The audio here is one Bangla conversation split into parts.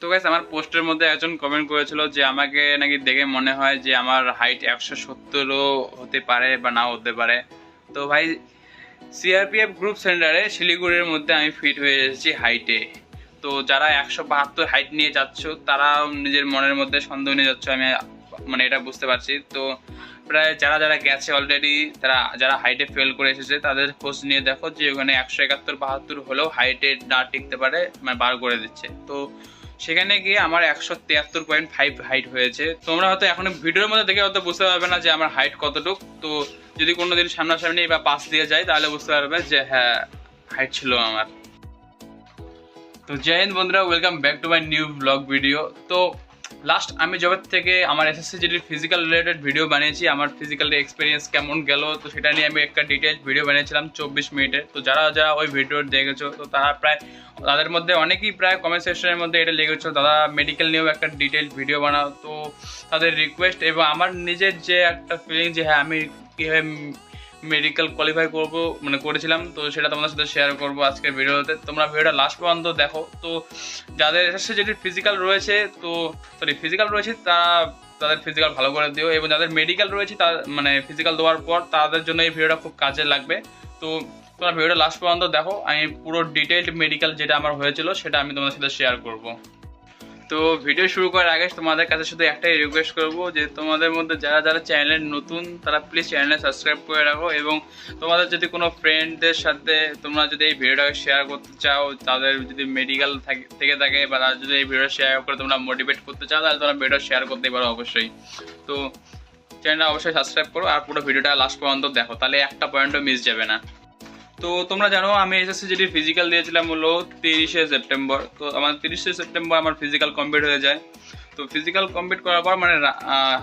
তো গাইস আমার পোস্টের মধ্যে একজন কমেন্ট করেছিল যে আমাকে নাকি দেখে মনে হয় যে আমার হাইট একশো সত্তরও হতে পারে বা নাও হতে পারে। তো ভাই সিআরপিএফ গ্রুপ সেন্টারে শিলিগুড়ির মধ্যে আমি ফিট হয়ে এসেছি হাইটে তো যারা একশো বাহাত্তর হাইট নিয়ে যাচ্ছ তারা নিজের মনের মধ্যে সন্দেহ নিয়ে যাচ্ছ, আমি মানে এটা বুঝতে পারছি। তো প্রায় যারা যারা গেছে অলরেডি তারা যারা হাইটে ফেল করে এসেছে, তাদের খোঁজ নিয়ে দেখো যে ওখানে একশো একাত্তর বাহাত্তর হলেও হাইটে না টিকতে পারে মানে বার করে দিচ্ছে। তো সেখানে গিয়ে আমার একশো তিয়াত্তর পয়েন্ট ফাইভ হাইট হয়েছে। তোমরা হয়তো এখন ভিডিওর মধ্যে দেখে হয়তো বুঝতে পারবে না যে আমার হাইট কতটুক। তো যদি কোনো দিন সামনাসামনি বা পাশ দিয়ে যায় তাহলে বুঝতে পারবে যে হ্যাঁ হাইট ছিল আমার। তো জয় হিন্দ বন্ধুরা welcome back to my new blog video তো লাস্ট আমি জবের থেকে আমার এসএসসি জিডির ফিজিক্যাল রিলেটেড ভিডিও বানিয়েছি, আমার ফিজিক্যাল এক্সপিরিয়েন্স কেমন গেল, তো সেটা নিয়ে আমি একটা ডিটেলস ভিডিও বানিয়েছিলাম চব্বিশ মিনিটের তো যারা যারা ওই ভিডিও দেখেছ, তো তারা প্রায়, তাদের মধ্যে অনেকেই প্রায় কমেন্ট সেকশনের মধ্যে এটা লেগেছিল দাদা মেডিকেল নিয়েও একটা ডিটেল ভিডিও বানাও। তো তাদের রিকোয়েস্ট এবং আমার নিজের যে একটা ফিলিং যে হ্যাঁ আমি কীভাবে মেডিকেল কোয়ালিফাই করব মানে করেছিলাম, তো সেটা তোমাদের সাথে শেয়ার করব আজকের ভিডিওতে। তোমরা ভিডিওটা লাস্ট পর্যন্ত দেখো। তো যাদের এসএসসি যেটি ফিজিক্যাল রয়েছে, তো সরি ফিজিক্যাল রয়েছে, তারা তাদের ফিজিক্যাল ভালো করে দিও। এবং যাদের মেডিকেল রয়েছে, তার মানে ফিজিক্যাল দেওয়ার পর তাদের জন্য এই ভিডিওটা খুব কাজে লাগবে। তো তোমরা ভিডিওটা লাস্ট পর্যন্ত দেখো। আমি পুরো ডিটেইলড মেডিকেল যেটা আমার হয়েছিল, সেটা আমি তোমাদের সাথে শেয়ার করব। তো ভিডিও শুরু করার আগে তোমাদের কাছে শুধু একটাই রিকোয়েস্ট করব যে তোমাদের মধ্যে যারা যারা চ্যানেলে নতুন, তারা প্লিজ চ্যানেলে সাবস্ক্রাইব করে রাখো এবং তোমাদের যদি কোনো ফ্রেন্ডদের সাথে তোমরা যদি এই ভিডিওটাকে শেয়ার করতে চাও, তাদের যদি মেডিকেল থেকে থাকে বা তারা যদি এই ভিডিও শেয়ার করে তোমরা মোটিভেট করতে চাও, তাহলে তোমরা ভিডিও শেয়ার করতে পারো অবশ্যই। তো চ্যানেলটা অবশ্যই সাবস্ক্রাইব করো আর পুরো ভিডিওটা লাস্ট পর্যন্ত দেখো, তাহলে একটা পয়েন্টও মিস যাবে না। তো তোমরা জানো, আমি এসএসসি যেটি ফিজিক্যাল দিয়েছিলাম হলো তিরিশে সেপ্টেম্বর। তো আমার তিরিশে সেপ্টেম্বর আমার ফিজিক্যাল কমপ্লিট হয়ে যায়। তো ফিজিক্যাল কমপ্লিট করার পর মানে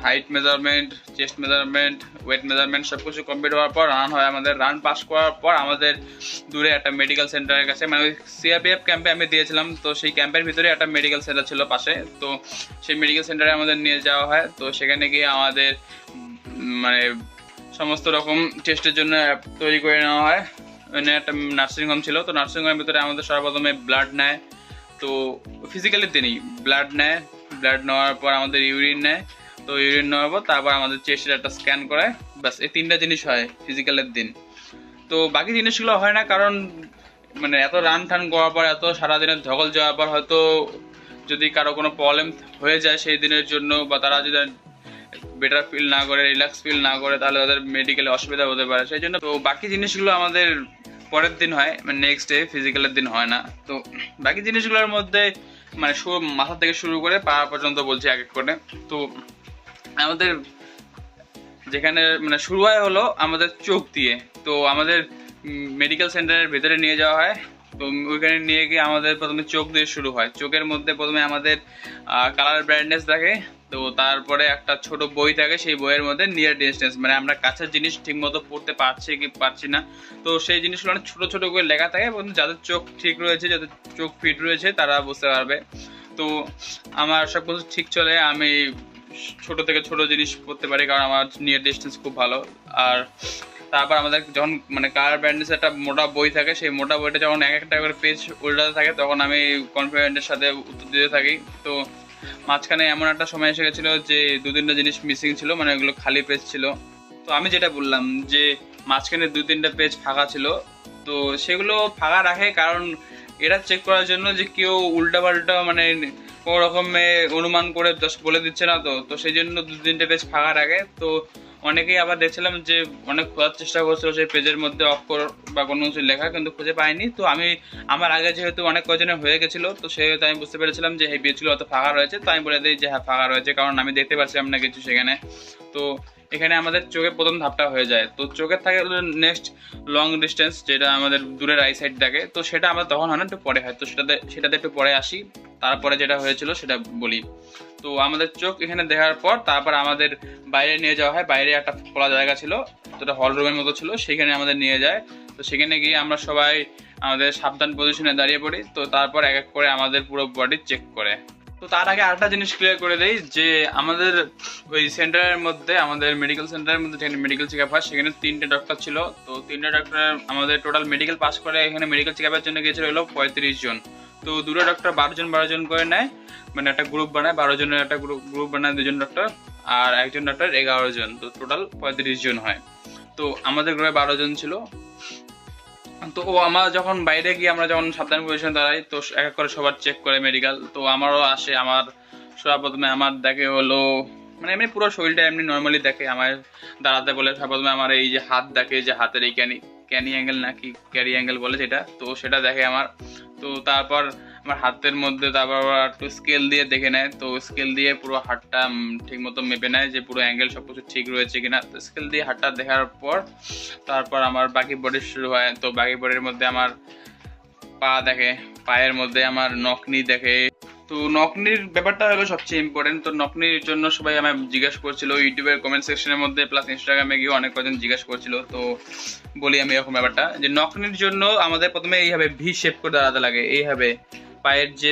height measurement chest measurement weight measurement সব কিছু কমপ্লিট হওয়ার পর রান হয় আমাদের। রান পাস করার পর আমাদের দূরে একটা মেডিকেল সেন্টারের কাছে মানে ওই সিআরপিএফ ক্যাম্পে আমি দিয়েছিলাম। তো সেই ক্যাম্পের ভিতরে একটা মেডিকেল সেন্টার ছিল পাশে। তো সেই মেডিকেল সেন্টারে আমাদের নিয়ে যাওয়া হয়। তো সেখানে গিয়ে আমাদের মানে সমস্ত রকম টেস্টের জন্য অ্যাপ তৈরি করে নেওয়া হয়। একটা নার্সিং হোম ছিল, তো নার্সিং হোমের ভিতরে আমাদের সর্বপ্রথমে ব্লাড নেয়। তো ফিজিক্যালি তিনি ব্লাড নেয় ব্লাড নেওয়ার পর আমাদের ইউরিন নেয়। তো ইউরিন নেওয়ার পর তারপর আমাদের চেস্টের একটা স্ক্যান করে ব্যাস, এই তিনটা জিনিস হয় ফিজিক্যালের দিন। তো বাকি জিনিসগুলো হয় না, কারণ মানে এত রান টান করার পর, এত সারাদিনের ধকল যাওয়ার পর হয়তো যদি কারও কোনো প্রবলেম হয়ে যায় সেই দিনের জন্য বা তারা যদি বেটার ফিল না করে রিল্যাক্স ফিল না করে, তাহলে তাদের মেডিকেলে অসুবিধা হতে পারে। সেই জন্য তো বাকি জিনিসগুলো আমাদের পরের দিন হয় মানে নেক্সট ডে ফিজিক্যালের দিন হয় না। তো বাকি জিনিসগুলোর মধ্যে মানে মাথা থেকে শুরু করে পা পর্যন্ত বলছি এক এক করে। তো আমাদের যেখানে মানে শুরু হয় হলো আমাদের চোখ দিয়ে। তো আমাদের মেডিকেল সেন্টারের ভেতরে নিয়ে যাওয়া হয়। তো ওইখানে নিয়ে গিয়ে আমাদের প্রথমে চোখ দিয়ে শুরু হয়। চোখের মধ্যে প্রথমে আমাদের কালার ব্রাইটনেস থাকে, তো তারপরে একটা ছোট বই থাকে, সেই বইয়ের মধ্যে নিয়ার ডিস্টেন্স মানে আমরা কাছের জিনিস ঠিক মতো পড়তে পারছি কি পারছি না। তো সেই জিনিসগুলো অনেক ছোটো ছোটো করে লেখা থাকে, এবং যাদের চোখ ঠিক রয়েছে, যাদের চোখ ফিট রয়েছে, তারা বুঝতে পারবে। তো আমার সব কিছু ঠিক চলে, আমি ছোট থেকে ছোট জিনিস পড়তে পারি, কারণ আমার নিয়ার ডিস্টেন্স খুব ভালো। আর তারপর আমাদের যখন মানে কালার ব্যান্ডেজ একটা মোটা বই থাকে, সেই মোটা বইটা যখন এক একটা করে পেজ উল্টাতে থাকে, তখন আমি কনফিডেন্টের সাথে উত্তর দিতে থাকি। তো মাঝখানে এমন একটা সময় এসে গেছিল যে দু তিনটা জিনিস মিসিং ছিল মানে ওগুলো খালি পেজ ছিল। তো আমি যেটা বললাম যে, মাঝখানে দু তিনটা পেজ ফাঁকা ছিল। তো সেগুলো ফাঁকা রাখে কারণ এটা চেক করার জন্য যে কেউ উল্টা পাল্টা মানে কোনো রকমে অনুমান করে জাস্ট বলে দিচ্ছে না তো। তো সেই জন্য দু তিনটে পেজ ফাঁকা রাখে। তো অনেকেই আবার দেখছিলাম যে অনেক খোঁজার চেষ্টা করছিল সেই পেজের মধ্যে অক্ষর বা কোনো কিছু লেখা, কিন্তু খুঁজে পাইনি। তো আমি, আমার আগে যেহেতু অনেক কজনের হয়ে গেছিল, তো সেহেতু আমি বুঝতে পেরেছিলাম যে এই পেজগুলো অত ফাঁকা রয়েছে, তো আমি বলে দিই যে হ্যাঁ ফাঁকা রয়েছে, কারণ আমি দেখতে পাচ্ছিলাম না কিছু সেখানে। তো এখানে আমাদের চোখে প্রথম ধাপটা হয়ে যায়। তো চোখের থাকে নেক্সট লং ডিস্টেন্স যেটা আমাদের দূরের আই সাইড থাকে তো সেটা আমরা তখন হয় না, একটু পরে হয়। তো সেটাতে সেটাতে একটু পরে আসি। তারপরে যেটা হয়েছিল সেটা বলি। তো আমাদের চোখ এখানে দেখার পর তারপর আমাদের বাইরে নিয়ে যাওয়া হয়। বাইরে একটা খোলা জায়গা ছিল, যেটা হল রুমের মতো ছিল, সেখানে আমাদের নিয়ে যায়। তো সেখানে গিয়ে আমরা সবাই আমাদের সাবধান পজিশনে দাঁড়িয়ে পড়ি। তো তারপর এক এক করে আমাদের পুরো বডি চেক করে। তো তার আগে আরেকটা জিনিস ক্লিয়ার করে দেই, যে আমাদের ওই সেন্টারের মধ্যে, আমাদের মেডিকেল সেন্টারের মধ্যে যেখানে মেডিকেল চেক আপ হয়, সেখানে তিনটে ডক্টর ছিল। তো তিনটে ডক্টর আমাদের টোটাল মেডিকেল পাস করে এখানে মেডিকেল চেক আপের জন্য গিয়েছিল হলো পঁয়ত্রিশ জন। তো দুটো ডক্টর বারো জন বারো জন করে নেয়। মানে একটা গ্রুপ বানায় বারো জনের একটা গ্রুপ গ্রুপ বানায় দুজন ডক্টর আর একজন ডক্টর এগারো জন তো টোটাল পঁয়ত্রিশ জন হয়। তো আমাদের গ্রুপে বারো জন ছিল। তো ও আমার যখন বাইরে গিয়ে আমরা যখন সাবধান পজিশন দাঁড়াই, তো এক এক করে সবার চেক করে মেডিকেল তো আমারও আসে, আমার সবার প্রথমে আমার দেখে হলো মানে এমনি পুরো শরীরটা এমনি নর্মালি দেখে আমার দাঁড়াতে বলে প্রথমে আমার এই যে হাত দেখে, যে হাতের এই ক্যানি ক্যানি অ্যাঙ্গেল নাকি ক্যারি অ্যাঙ্গেল বলে সেটা, তো সেটা দেখে আমার। তো তারপর আমার হাতের মধ্যে তারপর একটু স্কেল দিয়ে দেখে নেয়, তো স্কেল দিয়ে পুরো হাতটা ঠিক মতো মেপে নেয় যে পুরো অ্যাঙ্গেল সব কিছু ঠিক রয়েছে কিনা। তো স্কেল দিয়ে হাতটা দেখার পর তারপর আমার বাকি বডি শুরু হয়। তো বাকি বডির মধ্যে আমার পা দেখে, পায়ের মধ্যে আমার নকনি দেখে। তো নকনির ব্যাপারটা হলো সবচেয়ে ইম্পর্টেন্ট তো নকনির জন্য সবাই আমায় জিজ্ঞাসা করছিল, ইউটিউবের কমেন্ট সেকশনের মধ্যে প্লাস ইনস্টাগ্রামে গিয়ে অনেক কজন জিজ্ঞাসা করছিল, তো বলি আমি এরকম ব্যাপারটা। যে নকনির জন্য আমাদের প্রথমে এইভাবে ভি শেপ করে দাঁড়াতে লাগে, এইভাবে পায়ের যে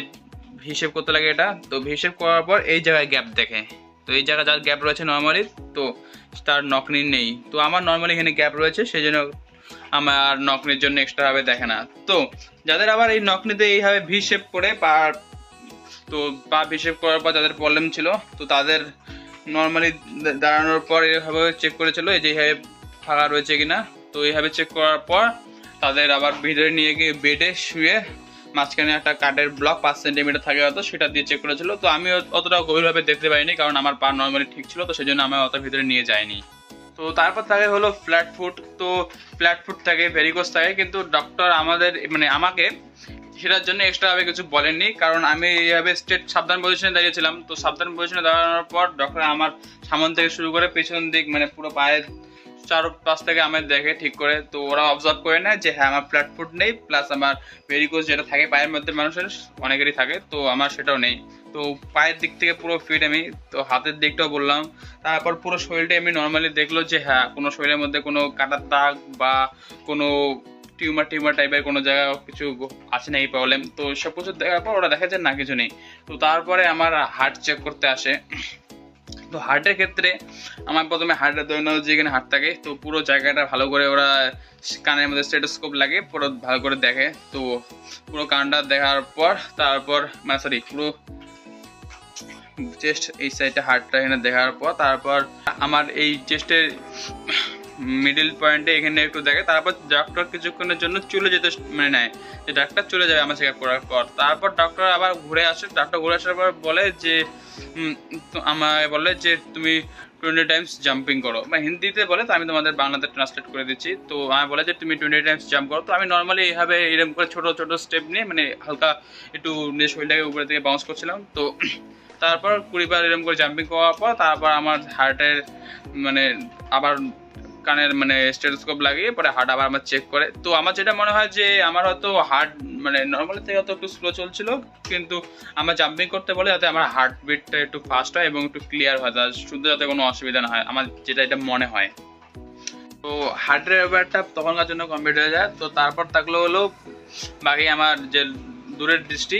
ভি শেপ করতে লাগে এটা, তো ভি শেপ করার পর এই জায়গায় গ্যাপ দেখে। তো এই জায়গায় যার গ্যাপ রয়েছে নর্মালি তো তার নকনির নেই। তো আমার নর্মালি এখানে গ্যাপ রয়েছে সেই জন্য আমার নকনির জন্য এক্সট্রাভাবে দেখে না। তো যাদের আবার এই নকনিতে এইভাবে ভি শেপ করে পা তো পা হিসেব করার পর যাদের প্রবলেম ছিল, তো তাদের নর্মালি দাঁড়ানোর পর এইভাবে চেক করেছিল যে এইভাবে ফাঁকা রয়েছে কিনা। তো এইভাবে চেক করার পর তাদের আবার ভিতরে নিয়ে গিয়ে বেডে শুয়ে মাঝখানে একটা কাঠের ব্লক পাঁচ সেন্টিমিটার থাকে হয়তো, সেটা দিয়ে চেক করেছিল। তো আমি অতটা গভীরভাবে দেখতে পাইনি, কারণ আমার পা নর্মালি ঠিক ছিল, তো সেই জন্য আমি অত ভিতরে নিয়ে যাইনি। তো তারপর থাকে হলো ফ্ল্যাট ফুট তো ফ্ল্যাট ফুট থাকে ভেরিকোস থাকে। কিন্তু ডক্টর আমাদের মানে আমাকে সেটার জন্য এক্সট্রা ভাবে কিছু বলেননি। কারণ আমি এইভাবে স্টেট সাবধান পজিশনে দাঁড়িয়েছিলাম। তো সাবধান পজিশনে দাঁড়ানোর পর ডক্টর আমার সামন থেকে শুরু করে পেছন দিক মানে পুরো পায়ের চার পাশ থেকে আমার দেখে ঠিক করে। তো ওরা অবজার্ভ করে নেয় যে হ্যাঁ আমার ফ্ল্যাট ফুট নেই প্লাস আমার ভেরিকোস যেটা থাকে পায়ের মধ্যে মানুষের, অনেকেরই থাকে। তো আমার সেটাও নেই। তো পায়ের দিক থেকে পুরো ফিট আমি, তো হাতের দিকটাও বললাম। তারপর পুরো শরীরটা এমনি নর্মালি দেখল যে হ্যাঁ কোনো শরীরের মধ্যে কোনো কাটার দাগ বা কোনো টিউমার টিউমার টাইপের কোনো জায়গায় কিছু আছে না এই প্রবলেম তো সব কিছু দেখার পর ওরা দেখা যায় না, কিছু নেই। তো তারপরে আমার হার্ট চেক করতে আসে। তো হার্টের ক্ষেত্রে আমার প্রথমে হার্টের দৈনন্দিন যেখানে হার্ট থাকে, তো পুরো জায়গাটা ভালো করে ওরা কানের মধ্যে স্টেটোস্কোপ লাগে পুরো ভালো করে দেখে। তো পুরো কানটা দেখার পর, তারপর মানে সরি পুরো চেস্ট এই সাইডে হার্টটা এখানে দেখার পর তারপর আমার এই চেস্টের মিডিল পয়েন্টে এখানে একটু দেখে তারপর ডক্টর কিছুক্ষণের জন্য চলে যেতে মানে নেয়। যে ডাক্তার চলে যাবে আমার চেক আপ করার পর। তারপর ডক্টর আবার ঘুরে আসে। ডক্টর ঘুরে আসার পর বলে যে আমায় বলে যে, তুমি টোয়েন্টি টাইমস জাম্পিং করো। বা হিন্দিতে বলে, তো আমি তোমাদের বাংলাতে ট্রান্সলেট করে দিচ্ছি। তো আমি বলে যে, তুমি টোয়েন্টি টাইমস জাম্প করো। তো আমি নর্মালি এইভাবে এরকম করে ছোটো ছোটো স্টেপ নিয়ে মানে হালকা একটু নিজের শরীরটাকে উপরে থেকে বাউন্স করছিলাম। তো তারপর কুড়ি বার এরকম করে জাম্পিং করার পর তারপর আমার হার্টের মানে আবার কানের মানে স্টেথোস্কোপ লাগিয়ে পরে হার্ট আবার আমার চেক করে। তো আমার যেটা মনে হয় যে আমার হয়তো হার্ট মানে নর্মালি থেকে হয়তো একটু স্লো চলছিল, কিন্তু আমার জাম্পিং করতে বলে যাতে আমার হার্ট বিটটা একটু ফাস্ট হয় এবং একটু ক্লিয়ার হয়, তার শুধু যাতে কোনো অসুবিধা না হয়, আমার যেটা এটা মনে হয়। তো হার্টের ব্যাপারটা তখনকার জন্য কমপ্লিট হয়ে যায়। তো তারপর থাকল হলো বাকি আমার যে দূরের দৃষ্টি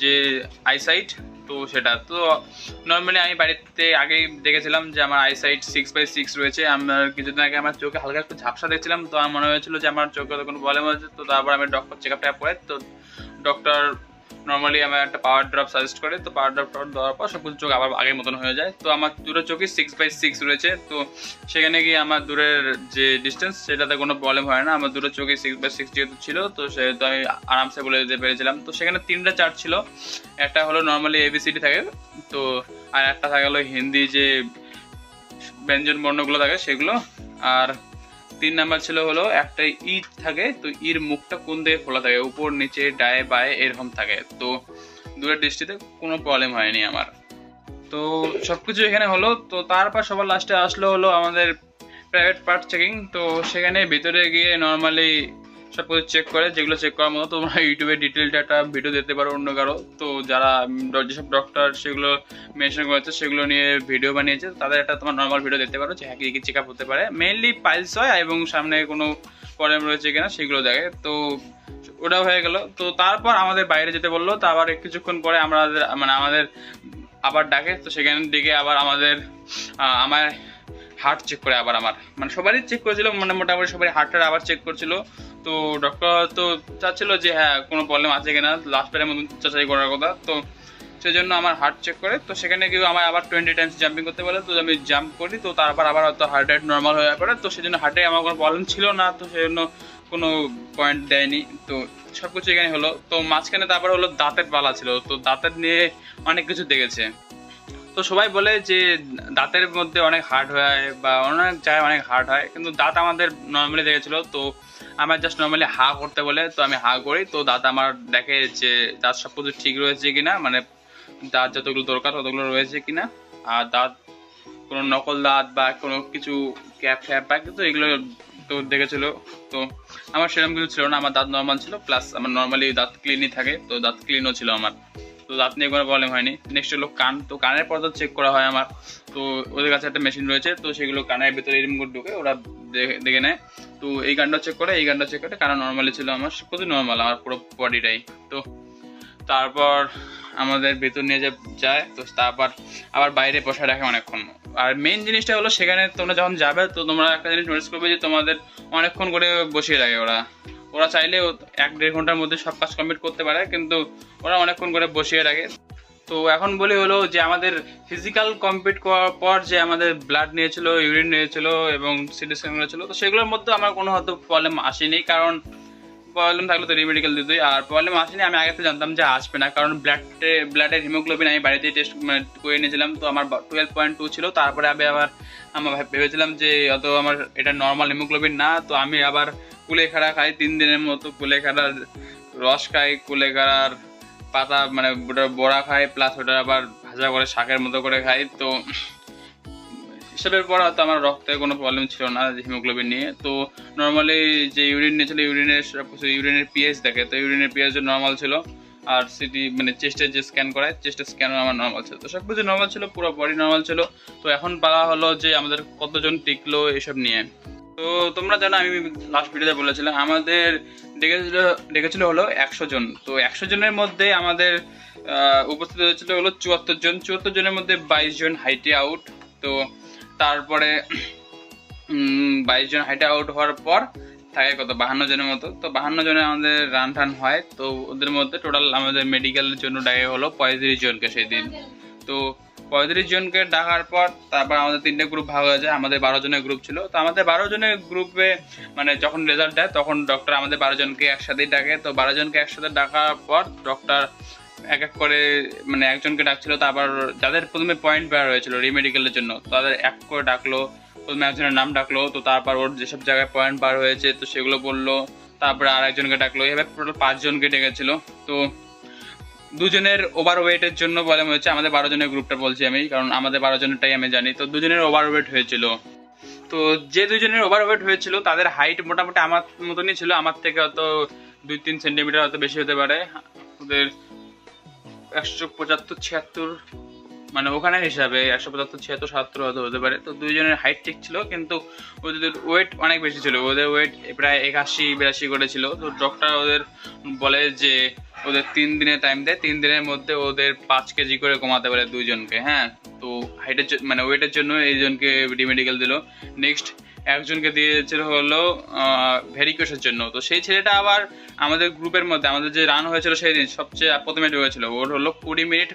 যে আইসাইট তো সেটা। তো নর্মালি আমি বাড়িতে আগেই দেখেছিলাম যে আমার আইসাইট সিক্স বাই সিক্স রয়েছে। আমার কিছুদিন আগে আমার চোখে হালকা একটু ঝাপসা দেখছিলাম, তো আমার মনে হয়েছিল যে আমার চোখে কোনো প্রবলেম হয়েছে, তো তারপর আমি ডক্টর চেক আপটা করে, তো ডক্টর নর্মালি আমার একটা পাওয়ার ড্রপ সাজেস্ট করে, তো পাওয়ার ড্রপ দেওয়ার পর সব কিছু চোখ আবার আগের মতন হয়ে যায়। তো আমার দূরের চোখই সিক্স বাই সিক্স রয়েছে, তো সেখানে গিয়ে আমার দূরের যে ডিস্টেন্স সেটাতে কোনো প্রবলেম হয় না। আমার দূরের চোখে সিক্স বাই সিক্স যেহেতু ছিল, তো সেহেতু আমি আরামসে বলে দিতে পেরেছিলাম। তো সেখানে তিনটা চার্ট ছিল, একটা হলো নর্মালি এবিসিডি থাকে, তো আর একটা থাকে হলো হিন্দি যে ব্যঞ্জন বর্ণগুলো থাকে সেগুলো, আর তিন নাম্বার ছিল হলো একটা ই থাকে, তো ইর মুখটা কোন দিকে খোলা থাকে? উপর, নিচে, ডায়ে, বায়ে এরকম থাকে। তো দূরের দৃষ্টিতে কোনো প্রবলেম হয়নি আমার। তো সব কিছু এখানে হলো, তো তারপর সবার লাস্টে আসলো হলো আমাদের প্রাইভেট পার্ট চেকিং তো সেখানে ভিতরে গিয়ে নর্মালি সব কিছু চেক করে, যেগুলো চেক করার মতো তোমরা ইউটিউবে ডিটেলটা একটা ভিডিও দিতে পারো অন্য কারও। তো যারা যেসব ডক্টর সেগুলো মেনশন করেছে, সেগুলো নিয়ে ভিডিও বানিয়েছে, তাদের একটা তোমার নর্মাল ভিডিও দেখতে পারো, যে হ্যাঁ কী কী চেক আপ হতে পারে। মেনলি পাইলস হয়, এবং সামনে কোনো প্রবলেম রয়েছে কিনা সেগুলো দেখে। তো ওটাও হয়ে গেল। তো তারপর আমাদের বাইরে যেতে বলল, তো আবার কিছুক্ষণ পরে আমরা মানে আমাদের আবার ডাকে, তো সেখানে দিকে আবার আমাদের আমার হার্ট চেক করে আবার আমার। মানে সবারই চেক করেছিল মানে মোটামুটি সবাই হার্টটা আবার চেক করছিল। তো ডক্টর তো চাচ্ছিল যে হ্যাঁ কোনো প্রবলেম আছে কিনা? লাস্ট বারের মতন যাচাই করার কথা। তো সেজন্য আমার হার্ট চেক করে। তো সেখানে গিয়ে আমার আবার টোয়েন্টি টাইমস জাম্পিং করতে বলে। তো আমি জাম্প করি। তো তারপর আবার হয়তো হার্ট রেট নর্মাল হয়ে পড়ে তো সেজন্য হার্টে আমার কোনো প্রবলেম ছিল না। তো সেই জন্য কোনো পয়েন্ট দেয়নি। তো সব কিছু এখানে হলো। তো মাঝখানে তারপর হলো দাঁতের পালা ছিল। তো দাঁতের নিয়ে অনেক কিছু দেখেছে। তো সবাই বলে যে, দাঁতের মধ্যে অনেক হার্ড হয় বা অনেক জায়গায় অনেক হার্ড হয়। কিন্তু দাঁত আমাদের নর্মালি দেখেছিল। তো আমার জাস্ট নর্মালি হা করতে বলে, তো আমি হা করি। তো দাঁত আমার দেখে যে দাঁত সব কিছু ঠিক রয়েছে কিনা মানে দাঁত যতগুলো দরকার ততগুলো রয়েছে কিনা। আর দাঁত কোনো নকল দাঁত বা কোনো কিছু ক্যাপ ফ্যাপ বা কিন্তু এগুলো তো দেখেছিল। তো আমার সেরকম কিছু ছিল না, আমার দাঁত নর্মাল ছিল প্লাস আমার নর্মালি দাঁত ক্লিনই থাকে, তো দাঁত ক্লিনও ছিল আমার। তো দাঁত নিয়ে কোনো প্রবলেম হয়নি। নেক্সট হলো কান, তো কানের পর্দা চেক করা হয় আমার। তো ওদের কাছে একটা মেশিন রয়েছে, তো সেগুলো কানের ভিতরে এরকম করে ঢুকে ওরা দেখে- নেয়। তো এই গানটা চেক করে, এই গানটা চেক করে, কারণ নর্মালি ছিল আমার কিছু নর্মাল আমার পুরো বডিটাই তো তারপর আমাদের ভেতর নিয়ে যে যায়, তো তারপর আবার বাইরে বসে রাখে অনেকক্ষণ। আর মেইন জিনিসটা হলো সেখানে তোমরা যখন যাবে, তো তোমরা একটা জিনিস নোটিস করবে যে তোমাদের অনেকক্ষণ করে বসিয়ে রাখে ওরা। ওরা চাইলে এক দেড় ঘণ্টার মধ্যে সব কাজ কমপ্লিট করতে পারে, কিন্তু ওরা অনেকক্ষণ করে বসিয়ে রাখে। তো এখন বলি হলো যে আমাদের ফিজিক্যাল কমপ্লিট করার পর যে আমাদের ব্লাড নিয়েছিল ইউরিন নিয়েছিল এবং সিটি স্ক্যান করেছিল তো সেগুলোর মধ্যে আমার কোনো হয়তো প্রবলেম আসেনি। কারণ প্রবলেম থাকলে তো রিমেডিকেল দিতই আর প্রবলেম আসেনি, আমি আগে তো জানতাম যে আসবে না। কারণ ব্লাডে ব্লাডের হিমোগ্লোবিন আমি বাড়িতে টেস্ট মানে করে নিয়েছিলাম। তো আমার টুয়েলভ পয়েন্ট টু ছিল। তারপরে আমি আবার, আমার ভেবেছিলাম যে অত আমার এটা নর্মাল হিমোগ্লোবিন না। তো আমি আবার কুলেখাড়া খাই, তিন দিনের মতো কুলেখাড়ার রস খাই, কুলেখাড়ার পাতা মানে ওটা বড়া খাই প্লাস ওটা আবার ভাজা করে শাকের মতো করে খাই তো হিসাবের পর হয়তো আমার রক্তে কোনো প্রবলেম ছিল না হিমোগ্লোবিন নিয়ে। তো নর্মালি যে ইউরিন নিয়েছিল ইউরিনের কিছু ইউরিনের পিএইচ দেখে। তো ইউরিনের পিএইচ নর্মাল ছিল, আর সিটি মানে চেস্টের যে স্ক্যান করায় চেস্টের স্ক্যানও আমার নর্মাল ছিল। তো সব কিছু নর্মাল ছিল, পুরো বডি নর্মাল ছিল। তো এখন পালা হলো যে আমাদের কতজন টিকলো এসব নিয়ে। তো তোমরা জানো, আমি লাস্ট ভিডিওতে বলেছিলাম, আমাদের ডেকেছিল ডেকেছিল হলো একশো জন। তো একশো জনের মধ্যে আমাদের উপস্থিত হয়েছিল হলো চুয়াত্তর জন। চুয়াত্তর জনের মধ্যে বাইশ জন হাইটে আউট তো তারপরে বাইশ জন হাইটে আউট হওয়ার পর থাকে কত? বাহান্ন জনের মতো। তো বাহান্ন জনে আমাদের রান টান হয়। তো ওদের মধ্যে টোটাল আমাদের মেডিকেলের জন্য ডাকে হলো পঁয়ত্রিশ জনকে সেই দিন তো পঁয়ত্রিশ জনকে ডাকার পর তারপর আমাদের তিনটে গ্রুপ ভাগ হয়ে যায়। আমাদের বারো জনের গ্রুপ ছিল। তো আমাদের বারো জনের গ্রুপে মানে যখন রেজাল্ট দেয়, তখন ডক্টর আমাদের বারো জনকে একসাথেই ডাকে। তো বারো জনকে একসাথে ডাকার পর ডক্টর এক এক করে মানে একজনকে ডাকছিল। তারপর যাদের প্রথমে পয়েন্ট বের হয়েছিল রিমেডিকেলের জন্য তাদের এক করে ডাকলো। প্রথমে একজনের নাম ডাকলো। তো তারপর ওর যেসব জায়গায় পয়েন্ট বার হয়েছে, তো সেগুলো বলল। তারপরে আর একজনকে ডাকলো। এভাবে টোটাল পাঁচজনকে ডেকেছিল। তো দুজনের ওভার ওয়েটের জন্য বলে মনে হচ্ছে, আমাদের বারো জনের গ্রুপটা বলছি আমি, কারণ আমাদের বারো জনেরটাই আমি জানি। তো দুজনের ওভার ওয়েট হয়েছিল। তো যে দুজনের ওভার ওয়েট হয়েছিল, তাদের হাইট মোটামুটি আমার মতনই ছিল। আমার থেকে হয়তো দুই তিন সেন্টিমিটার হয়তো বেশি হতে পারে। ওদের একশো পঁচাত্তর, ছিয়াত্তর মানে ওখানে হিসাবে একশো পঁচাত্তর, ছিয়াত্তর, সাতাত্তর হয়তো হতে পারে। তো দুইজনের হাইট ঠিক ছিল, কিন্তু ওদের ওয়েট অনেক বেশি ছিল। ওদের ওয়েট প্রায় একাশি, বিরাশি করে ছিল। তো ডক্টর ওদের বলে যে ওদের তিন দিনের টাইম দেয়। তিন দিনের মধ্যে ওদের পাঁচ কেজি করে কমাতে পারে দুইজনকে হ্যাঁ? তো হাইটের মানে ওয়েটের জন্য এইজনকে মেডিকেল দিল। নেক্সট একজনকে দিয়েছিল হলো ভেরিকোসের জন্য। তো সেই ছেলেটা আবার আমাদের গ্রুপের মধ্যে, আমাদের যে রান হয়েছিল সেই দিন, সবচেয়ে প্রথমে ঢুকেছিল। ওর হলো কুড়ি মিনিট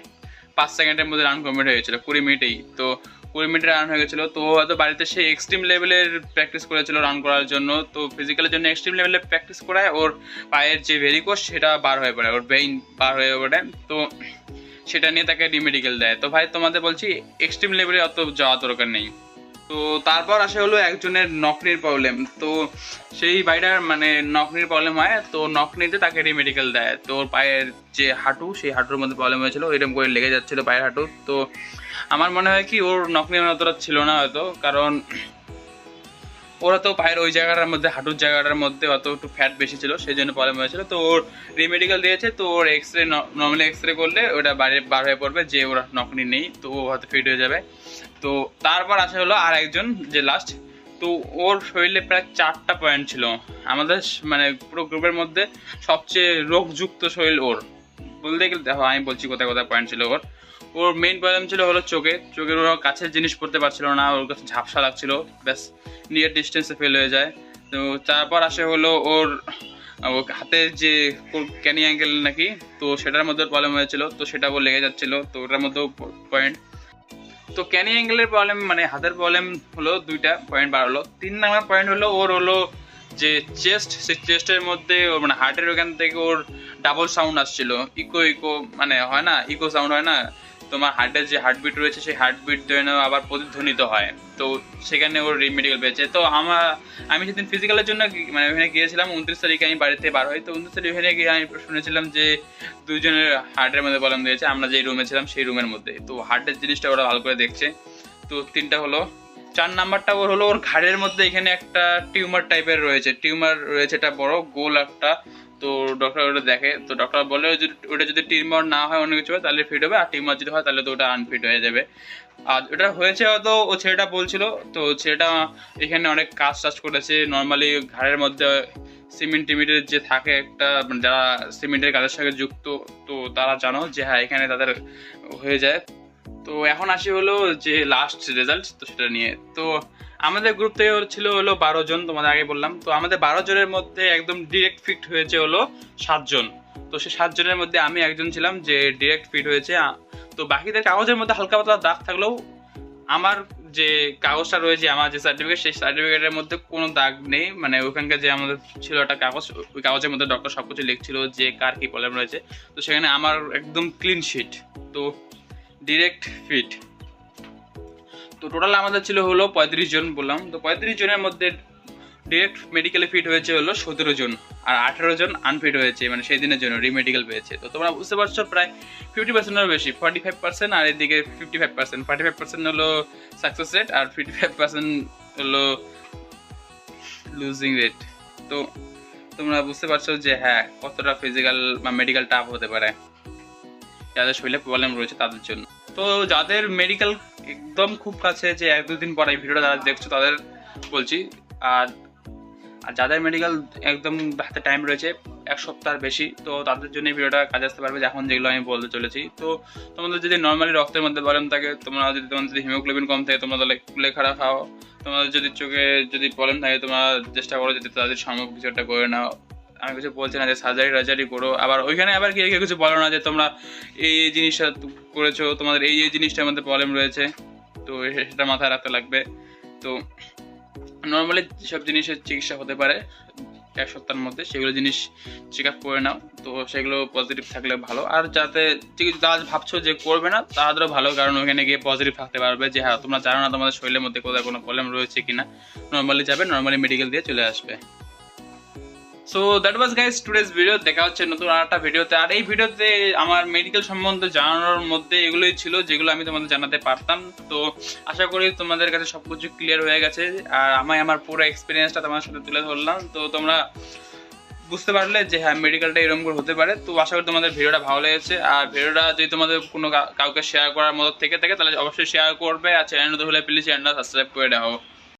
পাঁচ সেকেন্ডের মধ্যে রান কমপ্লিট হয়ে গেছিল, কুড়ি মিনিটেই। তো কুড়ি মিনিটে রান হয়ে গেছিল, তো হয়তো বাড়িতে সে এক্সট্রিম লেভেলের প্র্যাকটিস করেছিল রান করার জন্য। তো ফিজিক্যালের জন্য এক্সট্রিম লেভেলের প্র্যাকটিস করায়, ওর পায়ের যে ভেরিকোস সেটা বার হয়ে পড়ে, ওর ব্রেইন বার হয়ে পড়ে তো সেটা নিয়ে তাকে ডিমেডিকেল দেয়। তো ভাই, তোমাদের বলছি এক্সট্রিম লেভেলে অত যাওয়া দরকার নেই। তো তারপর আসে হলো একজনের নকনির প্রবলেম তো সেই ভাইটার মানে নকনির প্রবলেম হয়, তো নকনিতে তাকে রিমেডিকেল দেয়। তো পায়ের যে হাঁটু, সেই হাঁটুর মধ্যে প্রবলেম হয়েছিল, এরকম করে লেগে যাচ্ছিল পায়ের হাঁটু। তো আমার মনে হয় কি ওর নকনি অতটা ছিল না হয়তো, কারণ ওরা তো পায়ের ওই জায়গাটার মধ্যে, হাঁটুর জায়গাটার মধ্যে অত একটু ফ্যাট বেশি ছিল সেই জন্য প্রবলেম হয়েছিল। তো ওর রিমেডিকেল দিয়েছে, তো ওর X ray normally X ray করলে ওটা বাইরে বার হয়ে পড়বে, যে ওরা নকনি নেই, তো ও হয়তো ফিট হয়ে যাবে। তো তারপর আসা হলো আর একজন যে লাস্ট তো ওর শরীরে প্রায় চারটা পয়েন্ট ছিল। আমাদের মানে পুরো গ্রুপের মধ্যে সবচেয়ে রোগযুক্ত শরীর ওর। বলতে গেলে, দেখো, আমি বলছি কোথায় কোথায় পয়েন্ট ছিল ওর। ওর মেইন প্রবলেম ছিল হলো চোখে। চোখের ওর কাছের জিনিস পড়তে পারছিল না, ওর কাছে ঝাপসা লাগছিল। ব্যাস নিয়ার ডিস্টেন্সে ফেল হয়ে যায়। তো তারপর আসে হলো ওর, ও হাতের যে ক্যানি অ্যাঙ্গেল নাকি, তো সেটার মধ্যে প্রবলেম হয়েছিল। তো সেটা ও লেগে যাচ্ছিল, তো ওটার মধ্যেও পয়েন্ট তো ক্যানি অ্যাঙ্গেলের প্রবলেম মানে হাতের প্রবলেম হলো দুইটা পয়েন্ট বাড়লো। তিন নাম্বার পয়েন্ট হলো ওর হলো যে চেস্ট সেই চেস্টের মধ্যে ওর মানে হার্টের ওখান থেকে ওর ডাবল সাউন্ড আসছিল। ইকো ইকো মানে হয় না ইকো সাউন্ড হয় না। তোমার হার্টের যে হার্টবিট রয়েছে, সেই হার্টবিট যেন আবার প্রতিধ্বনিত হয়। তো সেখানে ওর মেডিকেল পেয়েছে। তো আমার আমি সেদিন ফিজিক্যালের জন্য মানে ওখানে গিয়েছিলাম, উনত্রিশ তারিখে আমি বাড়িতে বার হই। তো উনত্রিশ তারিখ ওখানে গিয়ে আমি শুনেছিলাম যে দুজনের হার্টের মধ্যে প্রবলেম দিয়েছে আমরা যে রুমে ছিলাম, সেই রুমের মধ্যে। তো হার্টের জিনিসটা ওরা ভালো করে দেখছে। তো তিনটা হলো চার নাম্বারটা ওর হলো ওর ঘাড়ের মধ্যে এখানে একটা টিউমার টাইপের রয়েছে। টিউমার রয়েছে, এটা বড়, গোল একটা। তো ডক্টর ওটা দেখে, তো ডক্টর বলে ওটা যদি টিউমার না হয়, অন্য কিছু হয়, তাহলে ফিট হবে, আর টিউমার যদি হয়, তাহলে তো ওটা আনফিট হয়ে যাবে। আর ওটা হয়েছে হয়তো, ও ছেলেটা বলছিল, তো ছেলেটা এখানে অনেক কাজ টাজ করেছে। নর্মালি ঘাড়ের মধ্যে সিমেন্ট টিমেন্টের যে থাকে একটা মানে যারা সিমেন্টের কাজের সঙ্গে যুক্ত, তো তারা জানো যে হ্যাঁ এখানে তাদের হয়ে যায়। তো এখন আসি হলো যে লাস্ট রেজাল্ট তো সেটা নিয়ে। তো আমাদের গ্রুপ থেকে ছিল হলো বারো জন, তোমাদের আগে বললাম। তো আমাদের বারো জনের মধ্যে একদম ডিরেক্ট ফিট হয়েছে হলো সাতজন তো সেই সাতজনের মধ্যে আমি একজন ছিলাম যে ডিরেক্ট ফিট হয়েছে। তো বাকিদের কাগজের মধ্যে হালকা পাতলা দাগ থাকলেও আমার যে কাগজটা রয়েছে, আমার যে সার্টিফিকেট সেই সার্টিফিকেটের মধ্যে কোনো দাগ নেই। মানে ওখানকার যে আমাদের ছিল একটা কাগজ, ওই কাগজের মধ্যে ডক্টর সব কিছু লিখছিল যে কার কি প্রবলেম রয়েছে। তো সেখানে আমার একদম ক্লিন শিট তো ডিরেক্ট ফিট তো টোটাল আমাদের ছিল হলো পঁয়ত্রিশ জন বললাম। তো পঁয়ত্রিশ জনের মধ্যে ডিরেক্ট মেডিকেলে ফিট হয়েছে হলো সতেরো জন আর আঠেরো জন আনফিট হয়েছে মানে সেই দিনের জন্য রিমেডিকেল পেয়েছে। তো তোমরা বুঝতে পারছ প্রায় ফিফটি পার্সেন্টের বেশি ফর্টি ফাইভ পার্সেন্ট আর এদিকে fifty five percent forty five percent হলো সাকসেস রেট আর ফিফটি ফাইভ পার্সেন্ট হলো লুজিং রেট তো তোমরা বুঝতে পারছ যে হ্যাঁ কতটা ফিজিক্যাল বা মেডিকেল টাফ হতে পারে। যাদের শরীরে প্রবলেম রয়েছে তাদের জন্য। তো যাদের মেডিকেল একদম খুব কাছে যে এক দুদিন পর এই ভিডিওটা যারা দেখছ তাদের বলছি, আর আর যাদের মেডিকেল একদম হাতে টাইম রয়েছে, এক সপ্তাহ বেশি, তো তাদের জন্য ভিডিওটা কাজে আসতে পারবে এখন যেগুলো আমি বলতে চলেছি। তো তোমাদের যদি নর্মালি রক্তের মধ্যে প্রবলেম থাকে তোমরা যদি তোমাদের যদি হিমোগ্লোবিন কম থাকে, তোমরা তাহলে কুলেখাড়া খাও। তোমাদের যদি চোখে যদি প্রবলেম থাকে, তোমরা চেষ্টা করো যদি তাদের সম্ভব কিছু একটা করে নাও। আমি কিছু বলছি না যে সার্জারি টার্জারি করো। আবার ওইখানে আবার কেউ কিছু বলো না যে তোমরা এই এই জিনিসটা করেছ, তোমাদের এই এই জিনিসটার মধ্যে প্রবলেম রয়েছে। তো সেটা মাথায় রাখতে লাগবে। তো নর্মালি সব জিনিসের চিকিৎসা হতে পারে, এক সপ্তাহের মধ্যে সেগুলো জিনিস চেক আপ করে নাও। তো সেগুলো পজিটিভ থাকলে ভালো। আর যাতে যারা ভাবছ যে করবে না, তাদেরও ভালো। কারণ ওখানে গিয়ে পজিটিভ থাকতে পারবে যে হ্যাঁ তোমরা জানো না তোমাদের শরীরের মধ্যে কোথায় কোনো প্রবলেম রয়েছে কিনা। নর্মালি যাবে নর্মালি মেডিকেল দিয়ে চলে আসবে। So that was guys today's video দেখা হচ্ছে নতুন আর একটা ভিডিওতে আর এই ভিডিওতে আমার মেডিকেল সম্বন্ধে জানানোর মধ্যে এগুলোই ছিল, যেগুলো আমি তোমাদের জানাতে পারতাম। তো, আশা করি তোমাদের কাছে সবকিছু ক্লিয়ার হয়ে গেছে। আর আমি আমার পুরো এক্সপিরিয়েন্সটা তোমার সাথে তুলে ধরলাম। তো, তোমরা বুঝতে পারলে যে হ্যাঁ মেডিকেলটা এরকম করে হতে পারে। তো, আশা করি তোমাদের ভিডিওটা ভালো লেগেছে। আর ভিডিওটা যদি তোমাদের কোনো কাউকে শেয়ার করার মতো থেকে থাকে, তাহলে অবশ্যই শেয়ার করবে। আর চ্যানেল হলে প্লিজ চ্যানেলটা সাবস্ক্রাইব করে দাও।